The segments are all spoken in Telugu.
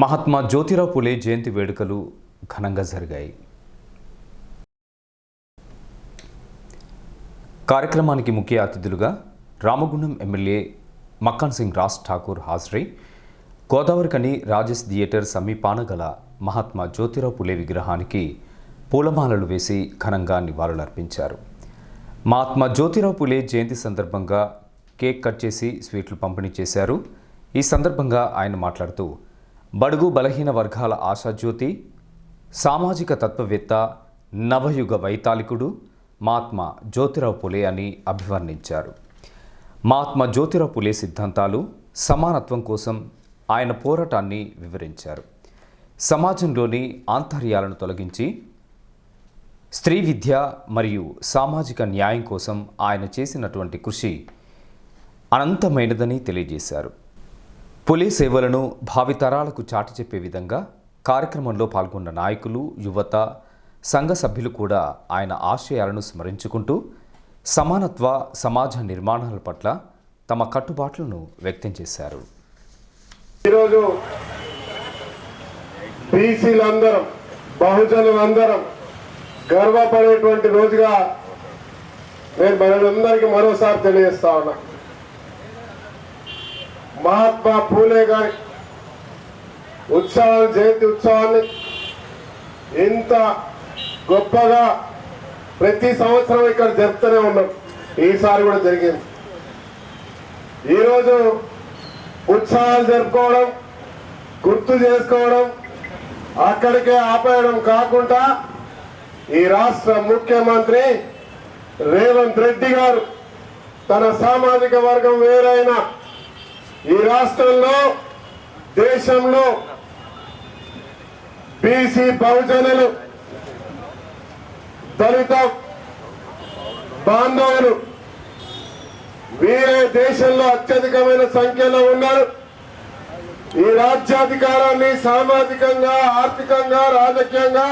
మహాత్మా జ్యోతిరావు పులే జయంతి వేడుకలు ఘనంగా జరిగాయి. కార్యక్రమానికి ముఖ్య అతిథులుగా రామగుండం ఎమ్మెల్యే మక్కాన్ సింగ్ రాజ్ ఠాకూర్ హాజరై గోదావరికని రాజేష్ థియేటర్ సమీపాన గల మహాత్మా జ్యోతిరావు పులే విగ్రహానికి పూలమాలలు వేసి ఘనంగా నివాళులర్పించారు. మహాత్మా జ్యోతిరావు పులే జయంతి సందర్భంగా కేక్ కట్ చేసి స్వీట్లు పంపిణీ చేశారు. ఈ సందర్భంగా ఆయన మాట్లాడుతూ బడుగు బలహీన వర్గాల ఆశాజ్యోతి సామాజిక తత్వవేత్త నవయుగ వైతాళికుడు మహాత్మా జ్యోతిరావు పులే అని అభివర్ణించారు. మహాత్మా జ్యోతిరావు పులే సిద్ధాంతాలు సమానత్వం కోసం ఆయన పోరాటాన్ని వివరించారు. సమాజంలోని ఆంతర్యాలను తొలగించి స్త్రీ విద్య మరియు సామాజిక న్యాయం కోసం ఆయన చేసినటువంటి కృషి అనంతమైనదని తెలియజేశారు. పులి సేవలను భావితరాలకు చాటి చెప్పే విధంగా కార్యక్రమంలో పాల్గొన్న నాయకులు యువత సంఘ సభ్యులు కూడా ఆయన ఆశయాలను స్మరించుకుంటూ సమానత్వ సమాజ నిర్మాణాల పట్ల తమ కట్టుబాట్లను వ్యక్తం చేశారు. ఈరోజు బీసీలందరం బహుజనులందరం గర్వపడేటువంటి రోజుగా నేను మనందరికీ మరోసారి తెలియజేస్తా ఉన్నా. మహాత్మా పూలే గారి ఉత్సవాలు జయంతి ఉత్సవాన్ని ఇంత గొప్పగా ప్రతి సంవత్సరం ఇక్కడ జరుపుతూనే ఉన్నాం. ఈసారి కూడా జరిగింది. ఈరోజు ఉత్సవాలు జరుపుకోవడం గుర్తు చేసుకోవడం అక్కడికే ఆపేయడం కాకుండా ఈ రాష్ట్ర ముఖ్యమంత్రి రేవంత్ రెడ్డి గారు తన సామాజిక వర్గం వేరైనా ఈ రాష్ట్రంలో దేశంలో బీసీ బహుజనులు దళిత బాంధవులు వీరే దేశంలో అత్యధికమైన సంఖ్యలో ఉన్నారు. ఈ రాజ్యాధికారాన్ని సామాజికంగా ఆర్థికంగా రాజకీయంగా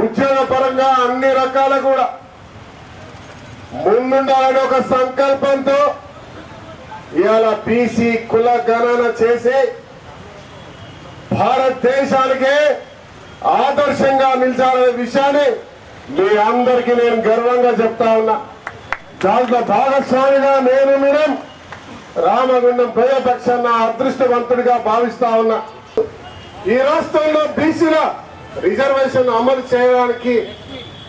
ఉద్యోగపరంగా అన్ని రకాల కూడా ముందుండాలని ఒక సంకల్పంతో ఇవాళ బీసీ కుల గణన చేసి భారతదేశానికి ఆదర్శంగా నిలిచాలనే విషయాన్ని మీ అందరికీ నేను గర్వంగా చెప్తా ఉన్నా. దాంట్లో భాగస్వామిగా నేను మీరు రామగుండం ప్రజాపక్షాన్ని అదృష్టవంతుడిగా భావిస్తా ఉన్నా. ఈ రాష్ట్రంలో బీసీల రిజర్వేషన్ అమలు చేయడానికి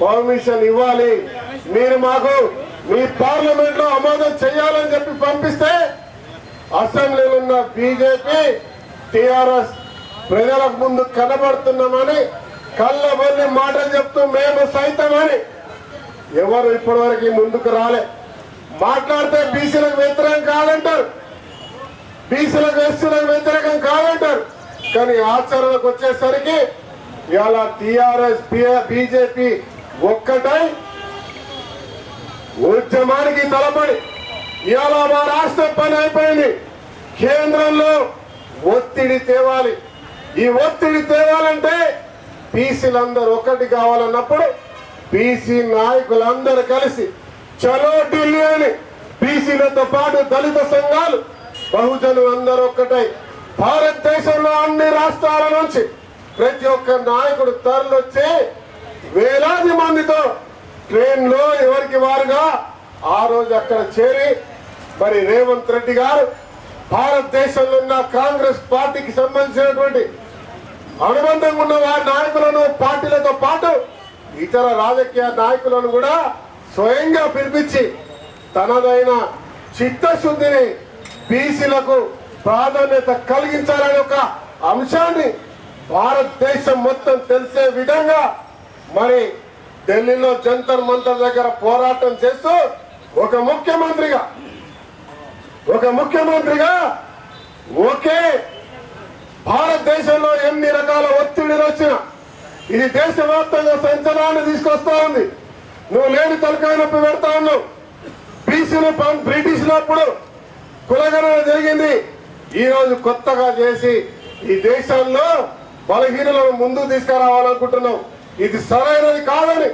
పర్మిషన్ ఇవ్వాలి. మీరు మాకు మీ పార్లమెంట్లో ఆమోదం చేయాలని చెప్పి పంపిస్తే అసెంబ్లీలో ఉన్న బీజేపీ టిఆర్ఎస్ ప్రజలకు ముందు కనబడుతున్నామని కళ్ళబల్లి మాటలు చెప్తూ మేము సైతమని ఎవరు ఇప్పటివరకు ముందుకు రాలే. మాట్లాడితే బీసీలకు వ్యతిరేకం కాదంటారు. బీసీలకు ఎస్సీలకు వ్యతిరేకం కాదంటారు. కానీ ఆచరణకు వచ్చేసరికి ఇవాళ టిఆర్ఎస్ బీజేపీ ఒక్కటై ఉద్యమానికి తలపడి ఇవాళ మా రాష్ట్రం పని అయిపోయింది. కేంద్రంలో ఒత్తిడి తేవాలి. ఈ ఒత్తిడి తేవాలంటే బీసీలందరూ ఒకటి కావాలన్నప్పుడు బీసీ నాయకులందరూ కలిసి చలో ఢిల్లీ అని బీసీలతో పాటు దళిత సంఘాలు బహుజనులు అందరూ ఒక్కటై భారతదేశంలో అన్ని రాష్ట్రాల నుంచి ప్రతి ఒక్క నాయకుడు తరలొచ్చి వేలాది మందితో ట్రైన్లో ఎవరికి వారుగా? ఆ రోజు అక్కడ చేరి మరి రేవంత్ రెడ్డి గారు భారతదేశంలో ఉన్న కాంగ్రెస్ పార్టీకి సంబంధించినటువంటి అనుబంధంగా ఉన్న వారి నాయకులను పార్టీలతో పాటు ఇతర రాజకీయ నాయకులను కూడా స్వయంగా పిలిపించి తనదైన చిత్తశుద్ధిని బీసీలకు ప్రాధాన్యత కలిగించాలనే ఒక అంశాన్ని భారతదేశం మొత్తం తెలిసే విధంగా మరి ఢిల్లీలో జంతర్ మంతర్ దగ్గర పోరాటం చేస్తూ ఒక ముఖ్యమంత్రిగా ఒక ముఖ్యమంత్రిగా ఒకే భారతదేశంలో ఎన్ని రకాల ఒత్తిడిలు వచ్చినా ఇది దేశవ్యాప్తంగా సంచలనాన్ని తీసుకొస్తా ఉంది. నువ్వు లేని తలకాయ నొప్పి పెడతా ఉన్నావు. బీసీలు బ్రిటిష్లప్పుడు కులగణన జరిగింది. ఈరోజు కొత్తగా చేసి ఈ దేశంలో బలహీనలను ముందు తీసుకురావాలనుకుంటున్నావు. ఇది సరైనది కాదని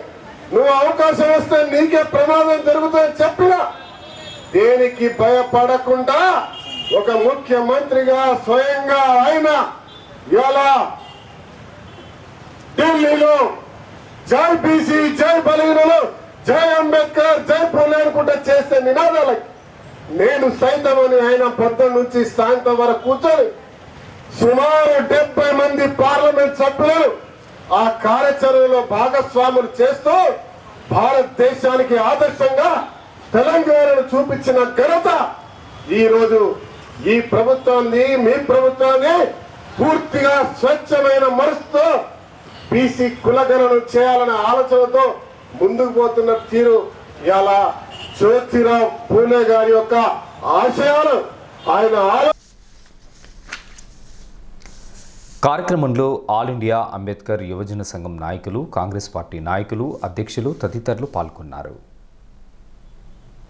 నువ్వు అవకాశం వస్తే నీకే ప్రమాదం జరుగుతుందని చెప్పినా దేనికి భయపడకుండా ఒక ముఖ్యమంత్రిగా స్వయంగా ఆయన ఇవాళ ఢిల్లీలో జై బీసీ జై బలీనులు జై అంబేద్కర్ జై పూలే అనుకుంటా చేసే నినాదాలకి నేను సైతం అని ఆయన పొద్దున్న నుంచి సాయంత్రం వరకు కూర్చొని సుమారు డెబ్బై మంది పార్లమెంట్ సభ్యులు ఆ కార్యాచరణలో భాగస్వాములు చేస్తూ భారతదేశానికి ఆదర్శంగా తెలంగాణను చూపించిన ఘనత ఈరోజు ఈ ప్రభుత్వాన్ని మీ ప్రభుత్వాన్ని పూర్తిగా స్వచ్ఛమైన మనసుతో బీసీ కులగణను చేయాలనే ఆలోచనతో ముందుకు పోతున్న తీరు ఇలా జ్యోతిరావు పూలే గారి యొక్క ఆశయాలు ఆయన ఆలో కార్యక్రమంలో ఆల్ ఇండియా అంబేద్కర్ యువజన సంఘం నాయకులు కాంగ్రెస్ పార్టీ నాయకులు అధ్యక్షులు తదితరులు పాల్గొన్నారు.